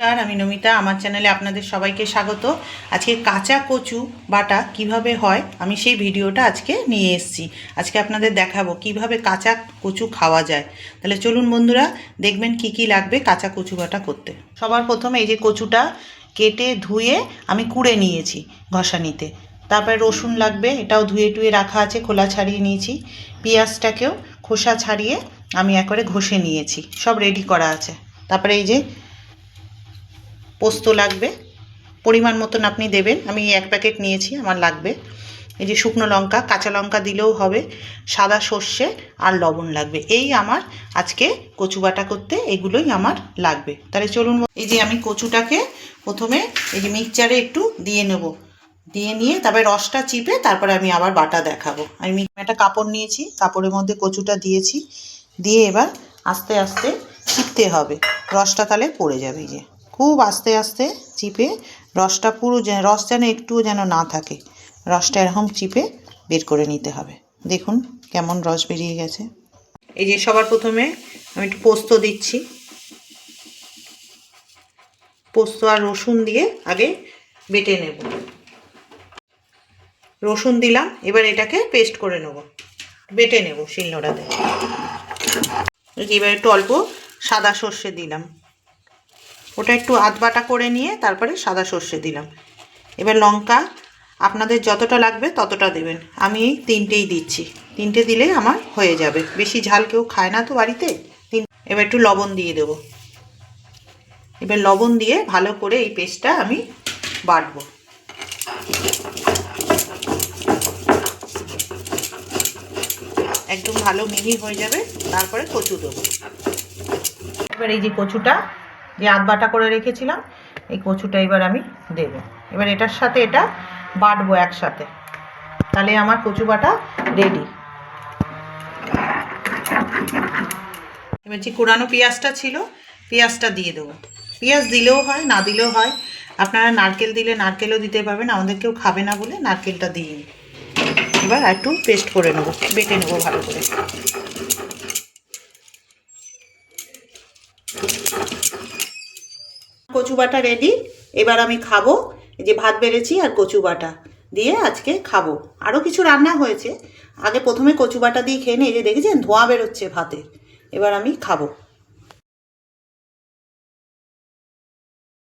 নমস্কার, আমি নমিতা। আমার চ্যানেলে আপনাদের সবাইকে স্বাগত। আজকে কাঁচা কচু বাটা কীভাবে হয়, আমি সেই ভিডিওটা আজকে নিয়ে এসেছি। আজকে আপনাদের দেখাবো কীভাবে কাঁচা কচু খাওয়া যায়। তাহলে চলুন বন্ধুরা, দেখবেন কি কি লাগবে কাঁচা কচু বাটা করতে। সবার প্রথমে এই যে কচুটা কেটে ধুয়ে আমি কুড়ে নিয়েছি ঘষানিতে। তারপরে রসুন লাগবে, এটাও ধুয়ে টুয়ে রাখা আছে, খোলা ছাড়িয়ে নিয়েছি। পেঁয়াজটাকেও খোসা ছাড়িয়ে আমি একবারে ঘষে নিয়েছি, সব রেডি করা আছে। তারপরে এই যে পোস্ত লাগবে, পরিমাণ মতন আপনি দেবেন। আমি এক প্যাকেট নিয়েছি, আমার লাগবে। এই যে শুকনো লঙ্কা, কাঁচা লঙ্কা দিলেও হবে, সাদা সর্ষে আর লবণ লাগবে। এই আমার আজকে কচু বাটা করতে এগুলোই আমার লাগবে। তাহলে চলুন, এই যে আমি কচুটাকে প্রথমে এই যে মিক্সচারে একটু দিয়ে নেব। দিয়ে নিয়ে তারপরে রসটা চিপে তারপরে আমি আবার বাটা দেখাবো। আমি একটা কাপড় নিয়েছি, কাপড়ের মধ্যে কচুটা দিয়েছি। দিয়ে এবার আস্তে আস্তে চিপতে হবে। রসটা তাহলে পড়ে যাবে এই যে। খুব আস্তে আস্তে চিপে রসটা পুরো যেন রস যেন একটুও যেন না থাকে। রসটা এরকম চিপে বের করে নিতে হবে। দেখুন কেমন রস বেরিয়ে গেছে। এই যে সবার প্রথমে আমি একটু পোস্ত দিচ্ছি। পোস্ত আর রসুন দিয়ে আগে বেটে নেব। রসুন দিলাম, এবার এটাকে পেস্ট করে নেব। বেটে নেব শিলনোড়াতে। এবার একটু অল্প সাদা সর্ষে দিলাম। ওটা একটু আধ বাটা করে নিয়ে তারপরে সাদা সর্ষে দিলাম। এবার লঙ্কা আপনাদের যতটা লাগবে ততটা দেবেন। আমি তিনটেই দিচ্ছি। তিনটে দিলে আমার হয়ে যাবে। বেশি ঝাল কেউ খায় না তো বাড়িতে। তিন এবার একটু লবণ দিয়ে দেবো। এবার লবণ দিয়ে ভালো করে এই পেস্টটা আমি বাটবো। একদম ভালো মিহি হয়ে যাবে। তারপরে কচু দেবো। এবার এই যে কচুটা যে আধ বাটা করে রেখেছিলাম, এই কচুটা এবার আমি দেব। এবার এটার সাথে এটা বাটবো একসাথে। তাহলে আমার কচু বাটা রেডি এবার যে কোরানো পেঁয়াজটা ছিল, পেঁয়াজটা দিয়ে দেবো। পেঁয়াজ দিলেও হয়, না দিলেও হয়, আপনারা নারকেল দিলে নারকেলও দিতে পারবেন, আমাদের কেউ খাবে না বলে নারকেলটা দিই এবার একটু পেস্ট করে নেব, বেটে নেব ভালো করে। কচু বাটা রেডি এবার আমি খাব যে ভাত বেড়েছি আর কচু বাটা দিয়ে আজকে খাব। আরও কিছু রান্না হয়েছে। আগে প্রথমে কচু বাটা দিয়ে খেয়ে নিই। যে দেখেছেন ধোঁয়া বেরোচ্ছে ভাতে। এবার আমি খাব।